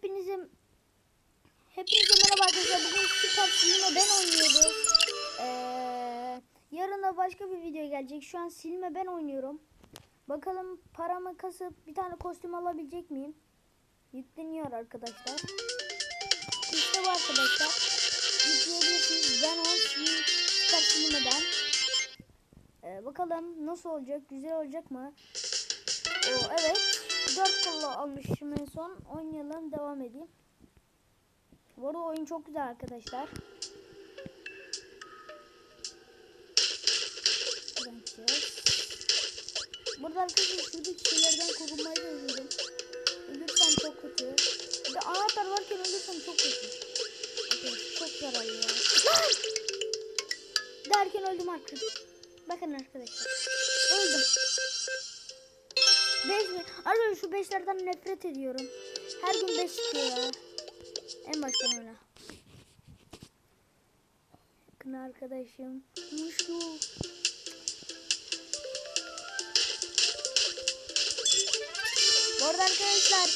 Hepinize Hepinize merhaba arkadaşlar. Bugün Süper Silme ben oynuyoruz. Ee, yarın da başka bir video gelecek. Şu an silme ben oynuyorum. Bakalım paramı kasıp bir tane kostüm alabilecek miyim? Yükleniyor arkadaşlar. İşte bu arkadaşlar. Yükleyebilirsiniz. Ben o Süper Silme'den. Ee, bakalım nasıl olacak? Güzel olacak mı? Oo, evet. 4 kolla almışım en son. Oynayalım devam edeyim. Bu arada oyun çok güzel arkadaşlar. Burada arkadaşlar şuradaki şeylerden korunmayı da özledim. Ölürsem çok kötü. Bir de anahtar varken ölürsem çok kötü. Arkadaşlar çok zararlı ya. Derken öldüm arkadaşlar. Bakın arkadaşlar. Öldüm. 5 mi? Arkadaşlar şu 5'lerden nefret ediyorum. Her gün 5 çıkıyor ya. En baştan öyle. Bakın arkadaşım. Muşlu. Bu arada arkadaşlar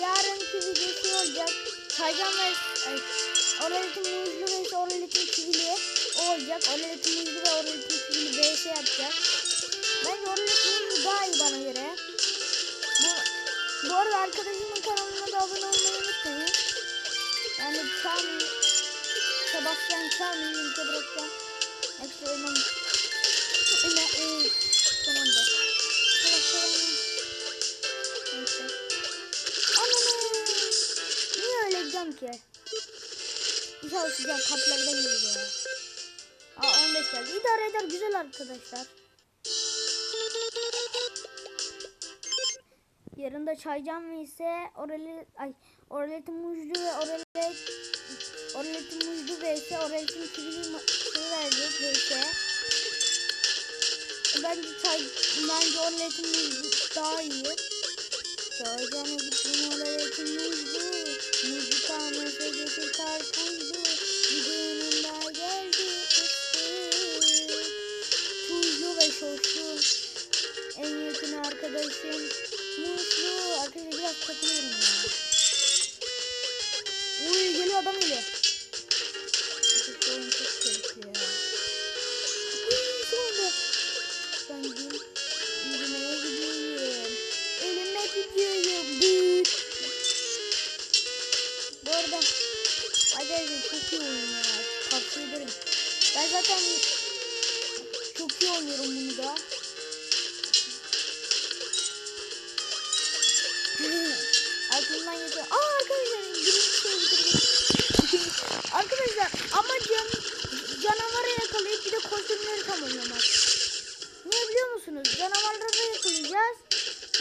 yarınki videosu olacak. Çaycan ve ay, Oraletin muzlu ve Oraletin çivili olacak. Oraletin muzlu ve Oraletin çivili vs yapacak. Bence Oraletin muzlu daha iyi bana göre. Bu, arada arkadaşımın kanalına da abone olmayı unutmayın. Yani Çağmi, Sebastian Çağmi'yi linke bırakacağım. Ekstra. Öyle, e, tamamdır. Gideceğim ki? İnşallah sıcak kaplardan gelir ya. Aa 15 geldi. İdare eder güzel arkadaşlar. Yarın da çaycan ve ise orale ay oraletin muzlu ve oralet oraletin muzlu ve ise oraletin kivili verecek ve ise bence çay bence oraletin muzlu daha iyi. Çaycan ve bütün oraletin muzlu muzlu kalmasa getir karpuzlu Aklımdan geçiyor. Aa arkadaşlar birinci şeyi bitirdim. arkadaşlar amacım canavarı yakalayıp bir de kostümleri tamamlamak. Niye biliyor musunuz? Canavarları yakalayacağız.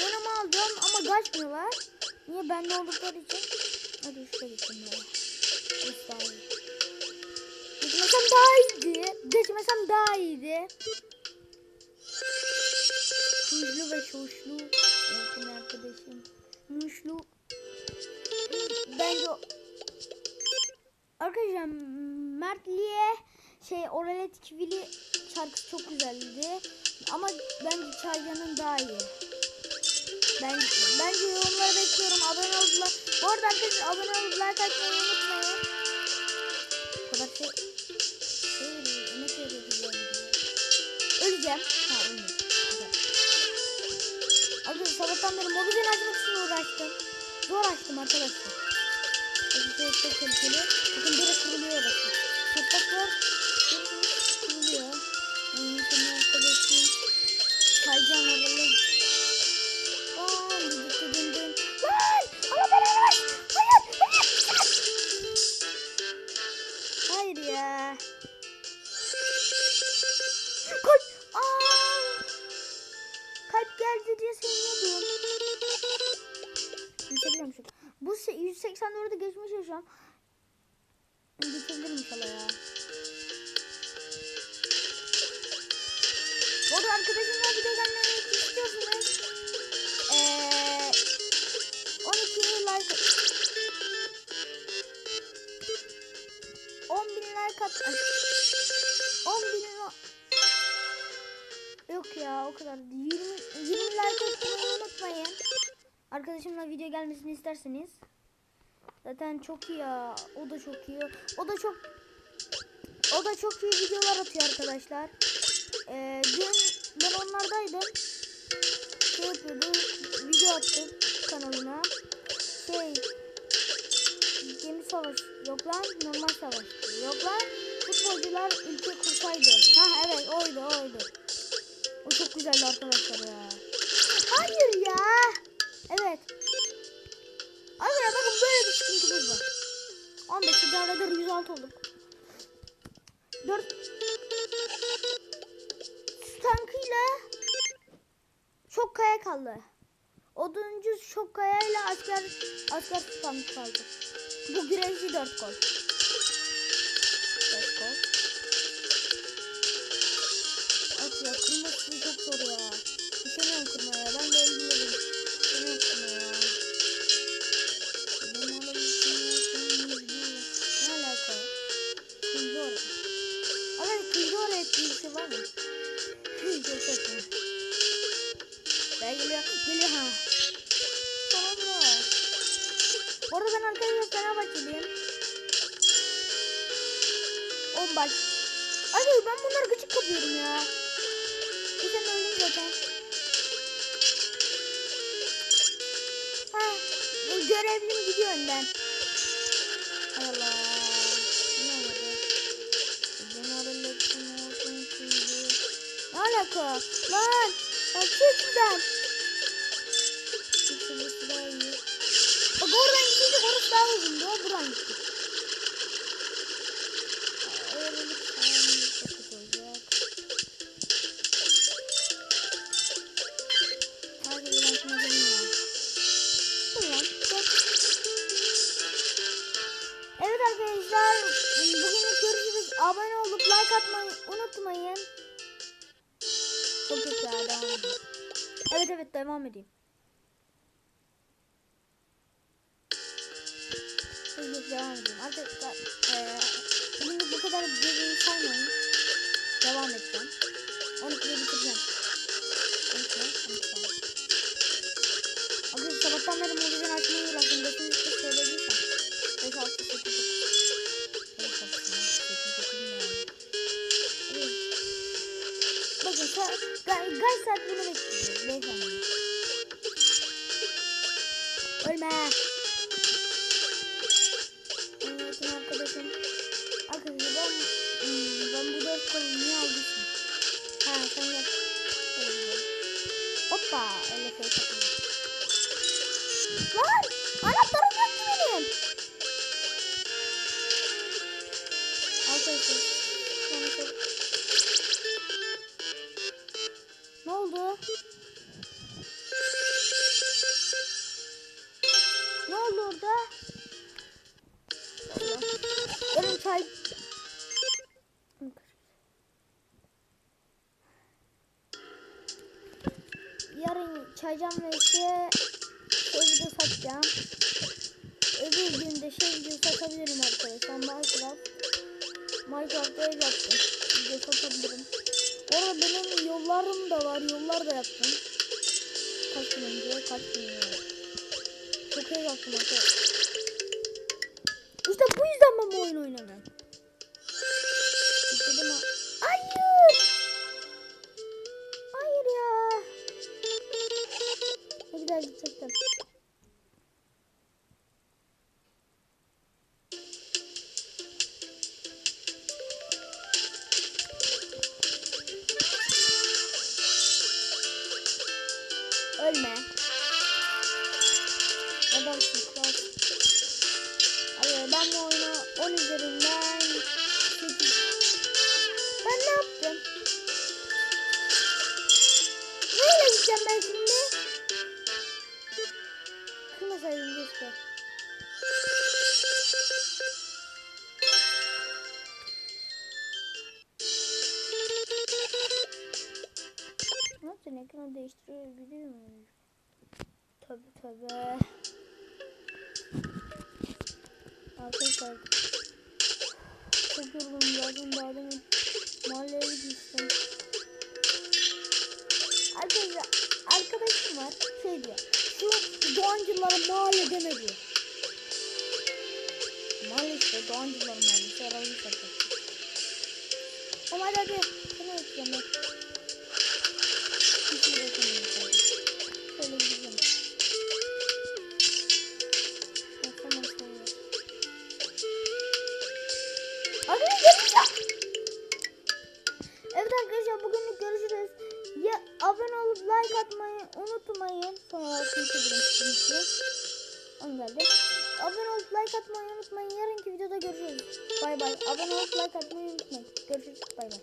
Yanıma alacağım ama kaçmıyorlar. Niye bende oldukları için? Hadi üstte gitsin ya. Üstte. Geçmesem daha iyiydi. Geçmesem daha iyiydi. Tuzlu ve şoşlu. Yakın arkadaşım. Muşlu. Bence o- Arkadaşlar Mertli'ye şey Oralet Kivili şarkısı çok güzeldi. Ama bence Çaycan'ın daha iyi. Ben, bence yorumları bekliyorum. Abone oldular. Bu arada arkadaşlar abone olup like atmayı unutmayın. Bu kadar şey... Şey veriyor. Ne şey veriyor? Öleceğim. Ha ölmedim. Arkadaşlar sabahtan beri mobilden açmak için uğraştım. Zor açtım arkadaşlar. Arkadaşlar çok tehlikeli. Bakın biri kırılıyor orası. Patlak var. Kırılıyor. Yani senin arkadaşın. Kaycan aralı. Aa, birlikte dön dön. Lan! Allah belanı versin. Hayır! Hayır! Hayır ya. 184'e geçmiş ya şu an. Geçebilirim inşallah ya. Bu arada arkadaşımla video gelmeyi istiyorsunuz. Ee, 12 like 10 bin like at 10 bin Yok ya o kadar 20, 20 like atmayı unutmayın. Arkadaşımla video gelmesini isterseniz. Zaten çok iyi ya. O da çok iyi. O da çok o da çok iyi videolar atıyor arkadaşlar. Ee, dün ben onlardaydım. Şey yapıyordu. Video attı kanalına. Şey gemi savaş yok lan normal savaş yok lan futbolcular ülke kursaydı ha evet oydu oydu o çok güzeldi arkadaşlar ya hayır ya evet 9 var. 15 idaredir 106 olduk. 4 tankıyla çok kaya kaldı. Oduncu çok kayayla asker asker tutan kaldı. Bu Grezli 4 gol. Bak. Abi ben bunları gıcık kapıyorum ya. Geçen öldüm zaten. Ha, bu görevlim gidiyor önden. Allah. Ne oldu? Olsun şimdi. Ne alaka? Lan! Bak daha iyi. Bak oradan gidince orası daha uzundu. Buradan gittik. Devam edeyim. Hızlı devam edeyim. Arkadaşlar Bakın sa kaç saat bunu bekliyoruz. Ölme. Evet arkadaşım. Arkadaşlar ben, hmm, ben bu dört kolu niye aldıysam. Ha sen yap. Hoppa. Öyle şey takılıyor. Lan! Çay... Yarın çaycan ve işte şey video satacağım. Öbür gün de şey video satabilirim arkadaşlar. Minecraft. Minecraft ev yaptım. Video satabilirim. Bu arada benim yollarım da var. Yollar da yaptım. Kaç gün önce? Kaç gün önce? Çok ev yaptım arkadaşlar. İşte bu oyunu oynamıyorum. İstedim ha. Hayır. Hayır ya. Ne güzel gidecektim. 10 üzerinden 8. Ben ne yaptım? Neyle gideceğim ben şimdi? Kırmasaydım keşke. Nasıl ekranı değiştirebilir miyim? Tabi tabi. Arkadaşlar çok yoruldum lazım daha demin. Mahalleye gitmiştim. Arkadaşlar arkadaşım var şey diyor. Şu Doğancılara mahalle deme diyor. Mahalle işte Doğancılara mahallesi arabayı şey satacak. Ama hadi hadi. Şunu öteceğim ben. Hiç. like atmayı unutmayın. Yarınki videoda görüşürüz. Bay bay. Abone olup like atmayı unutmayın. Görüşürüz. Bay bay.